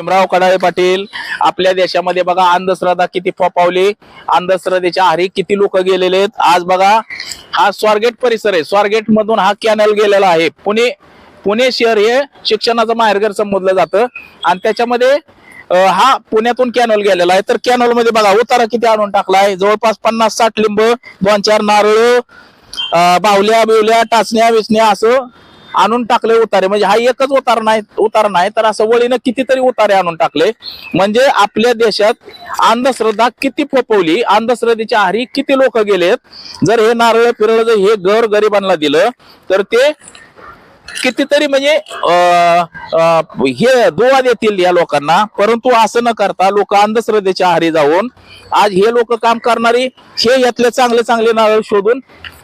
भीमराव कडाळे पाटील. आपल्या देशामध्ये बघा अंधश्रद्धा किती फोपावली अंधश्रद्धेच्या आहारी किती लोक गेलेले आहेत. आज बघा हा स्वारगेट परिसर आहे. स्वारगेट मधून हा कॅनल गेलेला आहे. पुणे पुणे शहर हे शिक्षणाचं माहेरघर संबोधलं जातं. आणि त्याच्यामध्ये हा पुण्यातून कॅनल गेलेला आहे. तर कॅनलमध्ये बघा उतारा किती आणून टाकलाय. जवळपास पन्नास साठ लिंब दोन चार नारळ बावल्या बाहुल्या बिवल्या टाचण्या विचण्या असं आणून टाकले उतारे. म्हणजे हा एकच उतार नाही उतार नाही तर असं वळीनं कितीतरी उतारे आणून टाकले. म्हणजे आपल्या देशात अंधश्रद्धा किती फोपवली अंधश्रद्धेच्या आहारी किती लोक गेलेत. जर हे नारळ पिरळ जर हे घर गरिबांना दिलं तर ते कितीतरी म्हणजे अं, हे दुवा देतील या लोकांना. परंतु असं न करता लोक अंधश्रद्धेच्या आहारी जाऊन आज हे लोक काम करणारी हे यातले चांगले चांगले नारळ शोधून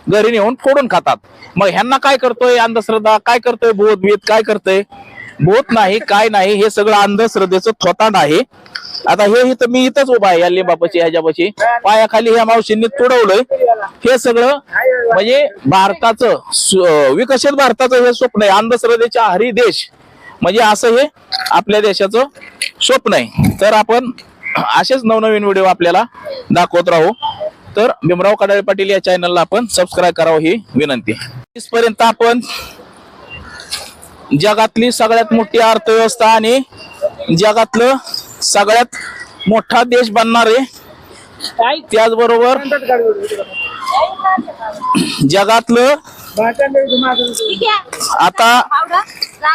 घरी नेऊन फोडून खातात. मग ह्यांना काय करतोय अंधश्रद्धा? काय करतोय भूत बीत काय करतोय? भूत नाही काय नाही हे सगळं अंधश्रद्धेचं थोतांड आहे. आता हे इथं मी इथंच उभा आहे या लिंबापाशी ह्याच्यापाशी. पायाखाली ह्या मावशींनी तुडवलंय. हे सगळं म्हणजे भारताचं विकसित भारताचं हे स्वप्न आहे. अंधश्रद्धेच्या हरी देश. म्हणजे असं हे आपल्या देशाचं स्वप्न आहे. तर आपण असेच नवनवीन व्हिडिओ आपल्याला दाखवत राहू. तर भीमराव कडाळे पाटील या चॅनलला आपण सबस्क्राईब करावं ही विनंती. इथपर्यंत आपण जगातली सगळ्यात मोठी अर्थव्यवस्था आणि जगातलं सगळ्यात मोठा देश बनणारे त्याचबरोबर जगातलं आता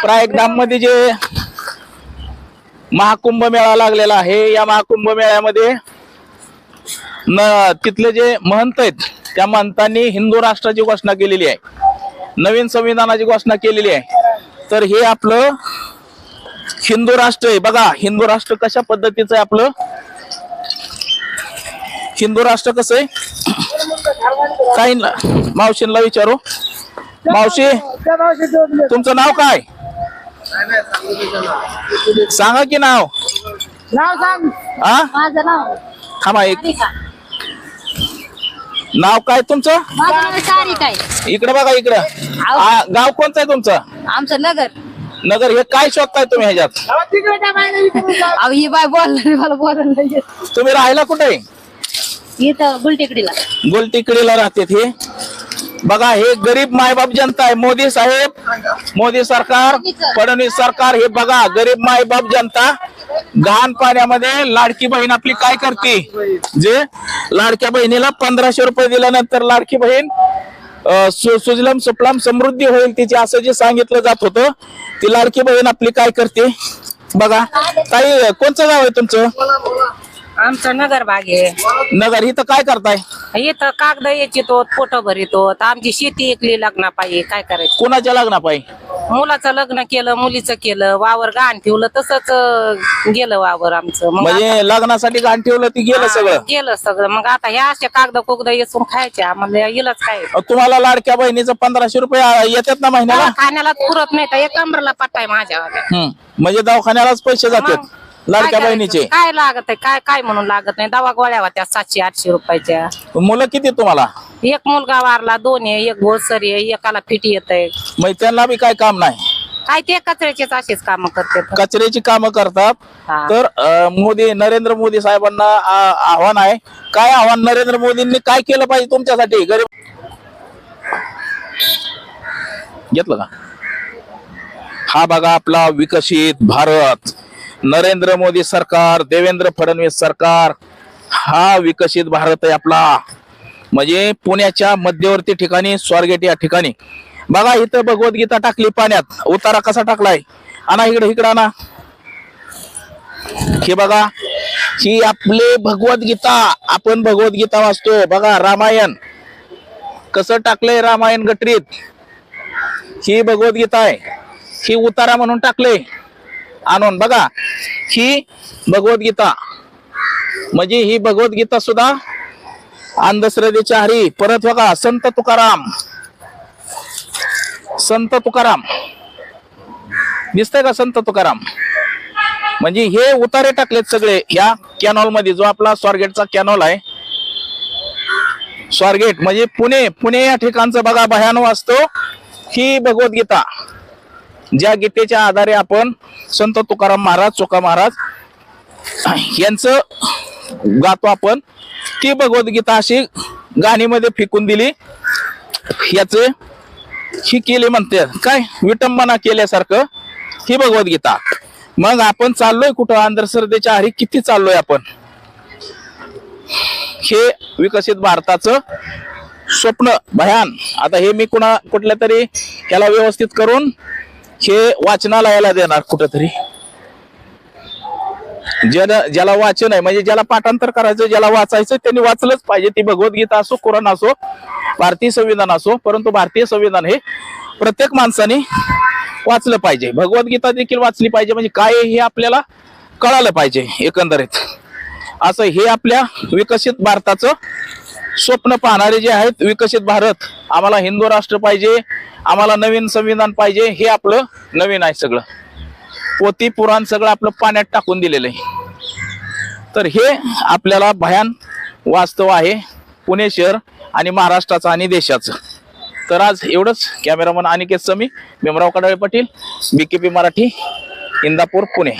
प्रायगडाममध्ये जे महाकुंभ मेळा लागलेला आहे या महाकुंभ मेळ्यामध्ये न तिथले जे महंत आहेत त्या महंतांनी हिंदू राष्ट्राची घोषणा केलेली आहे. नवीन संविधानाची घोषणा केलेली आहे. तर हे आपलं हिंदू राष्ट्र आहे. बघा हिंदू राष्ट्र कशा पद्धतीचं आहे आपलं? हिंदू राष्ट्र कसं आहे? काही मावशींना विचारू. मावशी तुमचं नाव काय? सांगा की नाव. नाव सांग. हा माझं नाव. थांबा एक. नाव काय तुमचं? माझं नाव सारिका आहे इकडे बघा इकडं. आ, गाव कोणतं आहे तुमचं? आमचं नगर. नगर हे काय शोधताय तुम्ही ह्याच्यात? अहो ही बाय बोलणार मला बोलायला नाही येत. तुम्ही राहायला कुठे? इथं गुलटेकडीला गोलटिकडीला राहते हे. बघा हे गरीब मायबाप जनता आहे. मोदी साहेब मोदी सरकार फडणवीस सरकार हे बघा गरीब मायबाप जनता. घाण पाण्यामध्ये लाडकी बहीण आपली काय करते? जे लाडक्या बहिणीला पंधराशे रुपये दिल्यानंतर लाडकी बहीण सुजलाम सुफलाम समृद्धी होईल तिची असं जे सांगितलं जात होतं ती लाडकी बहीण आपली काय करते? बघा ताई कोणचं गाव आहे तुमचं? आमचं नगर भाग आहे. नगर इथं काय करताय? इथं कागद येतो पोट भरितो आमची शेती एकली लग्ना पाहिजे काय करायचं? कोणाच्या लग्नापायी? मुलाचं लग्न केलं मुलीचं केलं वावर गहाण ठेवलं तसंच अं, गेलं वावर आमचं. मग म्हणजे लग्नासाठी घाण ठेवलं ती गेलं सगळं? गेलं सगळं. मग आता ह्या अशा कागद कुगद येसून खायचे आम्हाला इलाच काय? तुम्हाला लाडक्या बहिणीचं पंधराशे रुपये येतात ना महिन्याला? खाण्याला पुरत नाही तर एक कमरला पट्टाय माझ्या हम्म. म्हणजे दवाखान्यालाच पैसे जातात. लाडक्या बहिणीचे. काय लागत आहे? काय काय म्हणून लागत नाही? दवा गोळ्या होत्या सातशे आठशे रुपयाच्या. मुलं किती तुम्हाला? एक मुलगा वारला दोन आहे एक घोडसरी आहे एकाला फिटी येत आहे. मग त्यांना बी काय काम नाही? काय ते कचऱ्याचेच असेच काम करतात. कचऱ्याची कामं करतात. हा. तर अ, मोदी नरेंद्र मोदी साहेबांना आ- आव्हान आहे. काय आव्हान नरेंद्र मोदींनी काय केलं पाहिजे तुमच्यासाठी? गरीब घेतलं का? हा बघा आपला विकसित भारत. नरेंद्र मोदी सरकार देवेंद्र फडणवीस सरकार हा विकसित भारत आहे आपला. म्हणजे पुण्याच्या मध्यवर्ती ठिकाणी स्वारगेट या ठिकाणी. बघा इथं भगवद्गीता टाकली पाण्यात. उतारा कसा टाकलाय? आणा इकडे इकडे आणा. हे बघा ही आपले भगवद्गीता. आपण भगवद्गीता वाचतो. बघा रामायण. कसं टाकलंय रामायण गटरीत ही भगवद्गीता आहे. ही उतारा म्हणून टाकले आणून. बघा ही भगवद्गीता. म्हणजे ही भगवद्गीता सुद्धा अंधश्रद्धेच्या हरी परत बघा संत तुकाराम. संत तुकाराम. दिसतंय का संत तुकाराम? म्हणजे हे उतारे टाकलेत सगळे या कॅनॉलमध्ये जो आपला स्वारगेटचा कॅनॉल आहे. स्वारगेट म्हणजे पुणे पुणे या ठिकाणचं बघा भयान असतो ही भगवद्गीता. ज्या गीतेच्या आधारे आपण संत तुकाराम महाराज चोका महाराज यांचं गातो आपण ती भगवद्गीता अशी गाणीमध्ये फेकून दिली. याचे ही केले म्हणते. काय? विटंबना केल्यासारखं ही भगवद्गीता. मग आपण चाललोय कुठं? अंधश्रद्धेच्या आधी किती चाललोय आपण? हे विकसित भारताचं स्वप्न भयान. आता हे मी कुणा कुठल्या तरी याला व्यवस्थित करून हे वाचनालयाला देणार कुठंतरी. ज्याला ज्याला वाचन आहे म्हणजे ज्याला पाठांतर करायचं ज्याला वाचायचं त्यांनी वाचलंच पाहिजे. ती भगवद्गीता असो कुराण असो भारतीय संविधान असो परंतु भारतीय संविधान हे प्रत्येक माणसाने वाचलं पाहिजे. भगवद्गीता देखील वाचली पाहिजे म्हणजे काय हे आपल्याला कळालं पाहिजे एकंदरीत. असं हे आपल्या विकसित भारताचं स्वप्न पाहणारे जे आहेत विकसित भारत आम्हाला हिंदू राष्ट्र पाहिजे आम्हाला नवीन संविधान पाहिजे हे आपलं नवीन आहे सगळं. पोती पुराण सगळं आपलं पाण्यात टाकून दिलेलं आहे. तर हे आपल्याला भयान वास्तव आहे पुणे शहर आणि महाराष्ट्राचं आणि देशाचं. तर आज एवढंच. Cameraman Aniket Sami Bhimrao Kadale Patil P Marathi Indapur Pune.